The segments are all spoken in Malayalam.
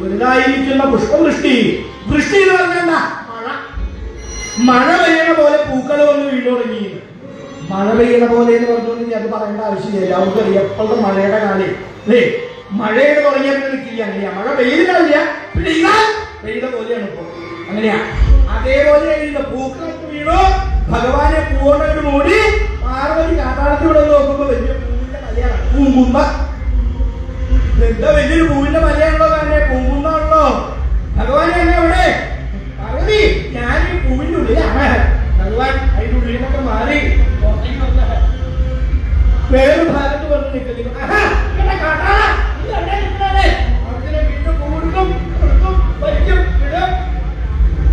വലുതായിരിക്കുന്ന പുഷ്പവൃഷ്ടി. വൃഷ്ടി എന്ന് പറഞ്ഞ മഴ. പെയ്യണ പോലെ പൂക്കൾ വന്ന് വീണ്ടുടങ്ങി മഴ പെയ്യണ പോലെ എന്ന് പറഞ്ഞുകൊണ്ട് ഞാൻ പറയേണ്ട ആവശ്യമില്ല. അറിയാം. എപ്പോഴും മഴയുടെ കാലം. അല്ലേ? മഴയുടെ തുടങ്ങിയാൽ പിന്നെ നിൽക്കില്ല അങ്ങനെയാ. മഴ പെയ്തിട്ടില്ല. പെയ്താൽ പെയ്ത പോലെയാണ് ഇപ്പോ. അങ്ങനെയാ. അതേപോലെ പൂക്കളൊക്കെ വീണു. ഭഗവാനെ പൂവോടൊക്കെ മൂടി പാർവതി കാട്ടാളത്തിലൂടെ നോക്കുമ്പോ വലിയ പൂവിന്റെ മലയാണ് പൂങ്കുമ്പ എന്താ വലിയൊരു പൂവിന്റെ മലയാണല്ലോ തന്നെ പൂങ്കുന്നാണല്ലോ ഭഗവാൻ എന്നെ അവിടെ പാർവതി ഞാൻ ഈ പൂവിന്റെ ഉള്ളിലാണ്. ഭഗവാൻ അതിന്റെ ഉള്ളിൽ നിന്നൊക്കെ മാറി. വേറൊരു ഭാഗത്ത് വന്ന് നിൽക്കുന്നു.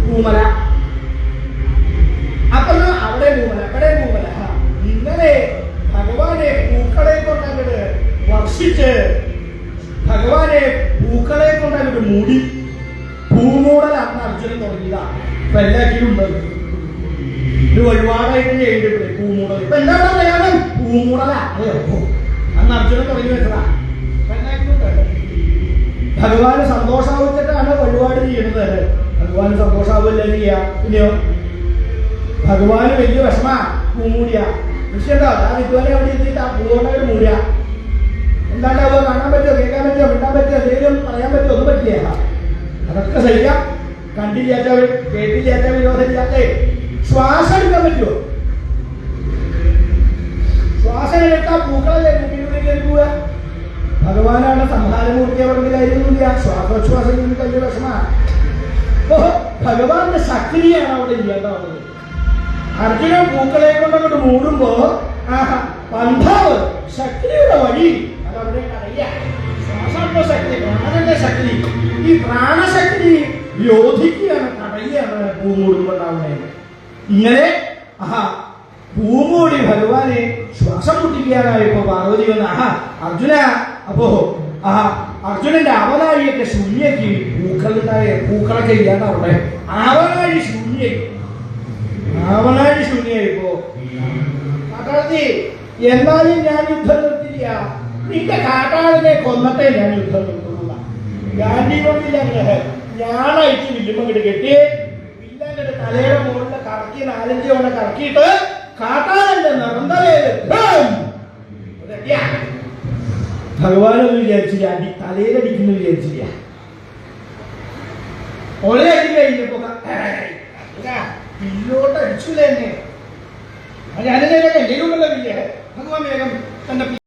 പൂമല. അപ്പൊ അവിടെ പൂമല അവിടെ പൂമല. ഇന്നലെ ഭഗവാനെ പൂക്കളെ കൊണ്ടങ്ങട് വർഷിച്ച് ഭഗവാനെ പൂക്കളെ കൊണ്ടങ്ങട് മൂടി. പൂമൂടലാണ് അർജുനൻ തുടങ്ങിയതാണ് ഇപ്പൊ എല്ലാറ്റിലും ഉണ്ട്. ഒരു വഴിപാടായിട്ട് ചെയ്തിട്ടുണ്ട് പൂമൂടൽ. ഇപ്പൊ എന്താണ് മലയാളം പൂമൂടല. അന്ന് അർജുനൻ തുടങ്ങി വെച്ചതാ. ഭഗവാന് സന്തോഷാവിച്ചിട്ടാണ് വഴിപാട് ചെയ്യുന്നത്. ഭഗവാന് സന്തോഷാവില്ല ചെയ്യാ. ഭഗവാന് വലിയ വിഷമാ. പൂമൂടിയ. വിഷയണ്ടോ ആ വിദ്വാനെ അവിടെ എത്തിയിട്ട്. ആ പൂവോടെ മൂടിയ എന്താണ്ടാവുക കാണാൻ പറ്റുമോ കേൾക്കാൻ പറ്റുമോ മിണ്ടാൻ പറ്റുമോ എന്തെങ്കിലും പറയാൻ പറ്റില്ല അതൊക്കെ സഹിക്കാം കണ്ടില്ലാത്തവർ കേട്ടില്ലാത്ത വിരോധമില്ലാത്ത ശ്വാസം എടുക്കാൻ പറ്റുമോ ശ്വാസം എടുത്താൽ പൂക്കളല്ലേ പോവുക. ഭഗവാനാണ് സംഹാരമൂർത്തി അവരുടെ കാര്യമൊന്നുമില്ല. ശ്വാസോച്ഛ്വാസം ചെയ്യുന്ന വലിയ വിഷമാണ് ഭഗവാന്റെ ശക്തിയാണ് അവിടെ ഇല്ലാണ്ടാവുന്നത് അർജുനൻ പൂക്കളെ കൊണ്ടങ്ങോട്ട് മൂടുമ്പോ ആഹാ, പന്ഥാവ് ശക്തിയുടെ വഴി അറിയാം. ശ്വാസത്തിന്റെ ശക്തി പ്രാണന്റെ ശക്തി ഈ പ്രാണശക്തി യോധിക്കുകയാണ് തടയുകയാണ് പൂമൂടുമ്പോ ഉണ്ടാവുന്നത് ഇങ്ങനെ ആഹാ പൂമൂടി ഭഗവാനെ ശ്വാസം മുട്ടിക്കാനായപ്പോ പാർവതി വന്ന് ആഹാ അർജുന അപ്പോ ആഹാ അർജുനന്റെ അവനാഴിയൊക്കെ ശൂന്യക്ക് പൂക്കളുണ്ടായ പൂക്കളൊക്കെ ഇല്ലാണ്ടാവട്ടെ അവനാഴി ശൂന്യായി. അവനാഴി ശൂന്യായിപ്പോ കാട്ടാളത്തി എന്നാലും ഞാൻ യുദ്ധം നിർത്തില്ല. നിന്റെ കാട്ടാളിനെ കൊന്നട്ടെ ഞാൻ യുദ്ധം നിർത്തുന്നില്ല ഗാന്ധി കൊണ്ടില്ല ഞാനായിട്ട് വില്ലുമ്പങ്ങോട്ട് കെട്ടി. വില്ലങ്ങോട്ട് തലയുടെ മുകളിൽ കറക്കി നാലഞ്ച് തവണ കറക്കിയിട്ട് കാട്ടാളന്റെ നർമ്മലയിൽ ഭഗവാനൊന്നും വിചാരിച്ചില്ല. അടി തലയിലടിക്കുന്നു വിചാരിച്ചില്ല. ഒരേ അടി കഴിഞ്ഞപ്പോ പിന്നോട്ട് അടിച്ചില്ല എന്നെ. ഞാനെന്നെ എന്തെങ്കിലും ഭഗവാൻ വേഗം തന്റെ